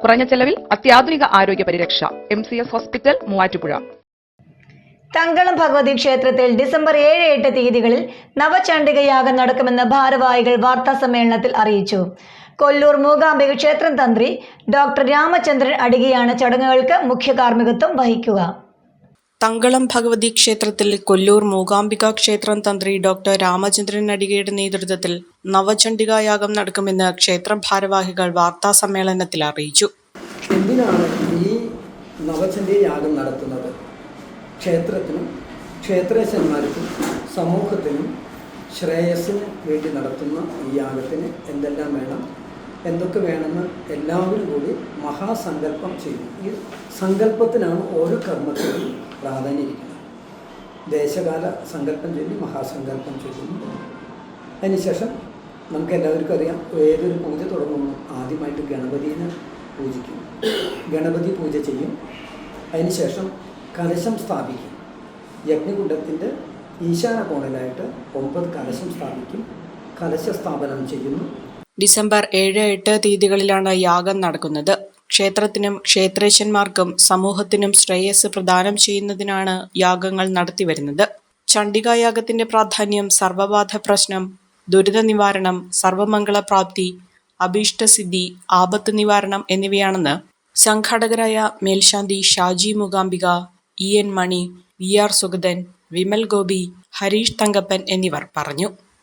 കുറഞ്ഞ ചെലവിൽ അത്യാധുനിക ആരോഗ്യ പരിരക്ഷ. M C S hospital Muvattupuzha. Thankalam Bhagavathi ക്ഷേത്രത്തിൽ ഡിസംബർ ഏഴ് എട്ട് തീയതികളിൽ നവചണ്ഡികയാഗം നടക്കുമെന്ന് ഭാരവാഹികൾ വാർത്താ സമ്മേളനത്തിൽ അറിയിച്ചു. കൊല്ലൂർ മൂകാംബിക ക്ഷേത്രം തന്ത്രി ഡോക്ടർ രാമചന്ദ്രൻ അടികയാണ് ചടങ്ങുകൾക്ക് മുഖ്യ കാർമ്മികത്വം വഹിക്കുക. തങ്കളം ഭഗവതി ക്ഷേത്രത്തിൽ കൊല്ലൂർ മൂകാംബിക ക്ഷേത്രം തന്ത്രി ഡോക്ടർ രാമചന്ദ്രൻ അടികയുടെ നേതൃത്വത്തിൽ നവചണ്ഡികായാഗം നടക്കുമെന്ന് ക്ഷേത്ര ഭാരവാഹികൾ വാർത്താ സമ്മേളനത്തിൽ അറിയിച്ചു. എന്തിനാണ് ഈ നവചണ്ഡി യാഗം നടത്തുന്നത്? ക്ഷേത്രത്തിനും ക്ഷേത്രേശന്മാർക്കും സമൂഹത്തിനും ശ്രേയസ്സിന് വേണ്ടി നടത്തുന്ന ഈ യാഗത്തിന് എന്തെല്ലാം വേണം? എന്തൊക്കെ വേണമെന്ന് എല്ലാവരും കൂടി മഹാസങ്കല്പം ചെയ്യും ഈ സങ്കല്പത്തിനാണ് ഓരോ കർമ്മത്തിനും പ്രാധാന്യം ഇരിക്കുന്നത്. ദേശകാല സങ്കല്പം ചൊല്ലി മഹാസങ്കല്പം ചൊല്ലുന്നു അതിനുശേഷം നമുക്ക് എല്ലാവർക്കും അറിയാം ഏതൊരു പൂജ തുടങ്ങുന്നു. ആദ്യമായിട്ട് ഗണപതിനെ പൂജിക്കും. ഗണപതി പൂജ ചെയ്യും. അതിനുശേഷം കലശം സ്ഥാപിക്കും. യജ്ഞകുണ്ടത്തിന്റെ ഈശാന കോണിലായിട്ട് ഒമ്പത് കലശം സ്ഥാപിക്കും. കലശ സ്ഥാപനം ചെയ്യുന്നു. ഡിസംബർ ഏഴ് എട്ട് തീയതികളിലാണ് യാഗം നടക്കുന്നത്. ക്ഷേത്രത്തിനും ക്ഷേത്രേശന്മാർക്കും സമൂഹത്തിനും ശ്രേയസ് പ്രദാനം ചെയ്യുന്നതിനാണ് യാഗങ്ങൾ നടത്തിവരുന്നത് ചണ്ഡികായാഗത്തിന്റെ പ്രാധാന്യം സർവബാധ പ്രശ്നം ദുരിത നിവാരണം സർവമംഗളപ്രാപ്തി അഭീഷ്ടസിദ്ധി ആപത്ത് നിവാരണം എന്നിവയാണെന്ന് സംഘാടകരായ മേൽശാന്തി Shaji Mookambika E N Mani V R Sugathan Vimal Gopi Harish Thankappan എന്നിവർ പറഞ്ഞു.